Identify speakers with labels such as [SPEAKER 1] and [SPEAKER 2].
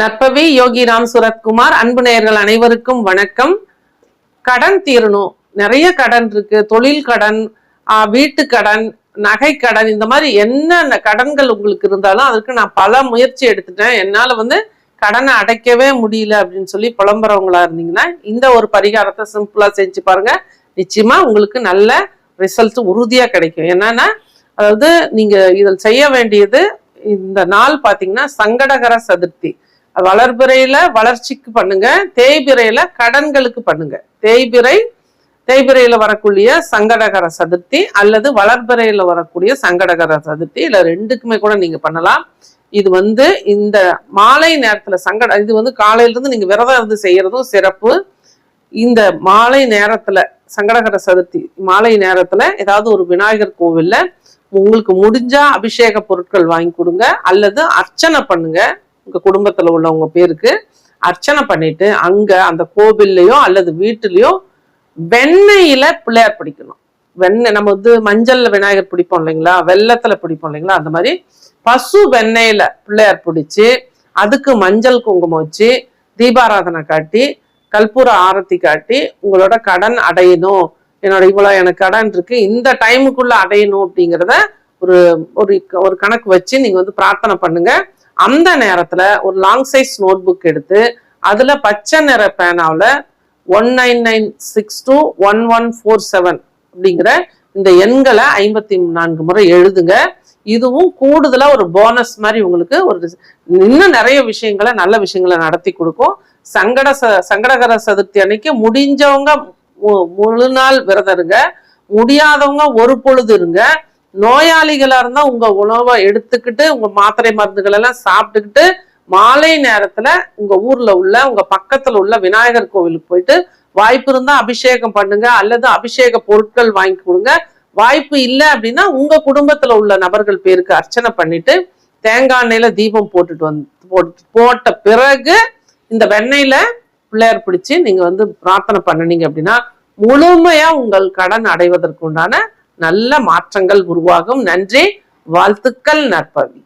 [SPEAKER 1] நற்பவி யோகி ராம் சுரத்குமார் அன்பு நேயர்கள் அனைவருக்கும் வணக்கம். கடன் தீரணும். நிறைய கடன் இருக்கு. தொழில் கடன் வீட்டு கடன் நகை கடன் இந்த மாதிரி என்ன கடன்கள் உங்களுக்கு இருந்தாலும் அதுக்கு நான் பல முயற்சி எடுத்துட்டேன். என்னால வந்து கடனை அடைக்கவே முடியல அப்படின்னு சொல்லி புலம்புறவங்களா இருந்தீங்கன்னா இந்த ஒரு பரிகாரத்தை சிம்பிளா செஞ்சு பாருங்க. நிச்சயமா உங்களுக்கு நல்ல ரிசல்ட் உறுதியா கிடைக்கும். என்னன்னா அதாவது நீங்க இதில் செய்ய வேண்டியது இந்த நாள் பாத்தீங்கன்னா சங்கடகர சதுர்த்தி. வளர்பிறையில வளர்ச்சிக்கு பண்ணுங்க தேய்பிறையில கடன்களுக்கு பண்ணுங்க. தேய்பிறை தேய்பிறையில வரக்கூடிய சங்கடகர சதுர்த்தி அல்லது வளர்பிறையில வரக்கூடிய சங்கடகர சதுர்த்தி இல்ல ரெண்டுக்குமே கூட நீங்க பண்ணலாம். இது வந்து இந்த மாலை நேரத்துல சங்கட இது வந்து காலையில இருந்து நீங்க விரதம் இருந்து செய்யறதும் சிறப்பு. இந்த மாலை நேரத்துல சங்கடகர சதுர்த்தி மாலை நேரத்துல ஏதாவது ஒரு விநாயகர் கோவில்ல உங்களுக்கு முடிஞ்சா அபிஷேக பொருட்கள் வாங்கி கொடுங்க அல்லது அர்ச்சனை பண்ணுங்க. உங்கள் குடும்பத்தில் உள்ளவங்க பேருக்கு அர்ச்சனை பண்ணிட்டு அங்கே அந்த கோவில்லையோ அல்லது வீட்டுலேயோ வெண்ணெயில பிள்ளையார் பிடிக்கணும். வெண்ணெய் நம்ம வந்து மஞ்சள்ல விநாயகர் பிடிப்போம் இல்லைங்களா? வெள்ளத்துல பிடிப்போம் இல்லைங்களா? அந்த மாதிரி பசு வெண்ணெயில பிள்ளையார் பிடிச்சி அதுக்கு மஞ்சள் குங்குமம் வச்சு தீபாராதனை காட்டி கற்பூர ஆரத்தி காட்டி உங்களோட கடன் அடையணும். என்னோட இவ்வளோ எனக்கு கடன் இருக்கு இந்த டைமுக்குள்ள அடையணும் அப்படிங்கிறத ஒரு ஒரு ஒரு கணக்கு வச்சு நீங்கள் வந்து பிரார்த்தனை பண்ணுங்க. அந்த நேரத்துல ஒரு லாங் சைஸ் நோட் புக் எடுத்து அதுல பச்சை நிற பேனாவில் one nine nine six two one one four seven அப்படிங்கிற இந்த எண்களை ஐம்பத்தி நான்கு முறை எழுதுங்க. இதுவும் கூடுதலா ஒரு போனஸ் மாதிரி உங்களுக்கு ஒரு இன்னும் நிறைய விஷயங்களை நல்ல விஷயங்களை நடத்தி கொடுக்கும். சங்கட ச சங்கடகர சதுர்த்தி அன்னைக்கு முடிஞ்சவங்க மு- முழு நாள் விரதம் இருங்க. முடியாதவங்க ஒரு பொழுது இருங்க. நோயாளிகளா இருந்தா உங்க உணவை எடுத்துக்கிட்டு உங்க மாத்திரை மருந்துகள் எல்லாம் சாப்பிட்டுக்கிட்டு மாலை நேரத்துல உங்க ஊர்ல உள்ள உங்க பக்கத்துல உள்ள விநாயகர் கோவிலுக்கு போயிட்டு வாய்ப்பு இருந்தா அபிஷேகம் பண்ணுங்க அல்லது அபிஷேக பொருட்கள் வாங்கி கொடுங்க. வாய்ப்பு இல்லை அப்படின்னா உங்க குடும்பத்துல உள்ள நபர்கள் பேருக்கு அர்ச்சனை பண்ணிட்டு தேங்காய் எண்ணெயில தீபம் போட்டுட்டு வந்து போட்ட பிறகு இந்த வெண்ணெயில பிள்ளையார் பிடிச்சி நீங்க வந்து பிரார்த்தனை பண்ணுனீங்க அப்படின்னா முழுமையா உங்கள் கடன் அடைவதற்கு உண்டான நல்ல மாற்றங்கள் உருவாகும். நன்றி. வாழ்த்துக்கள் நற்பவி.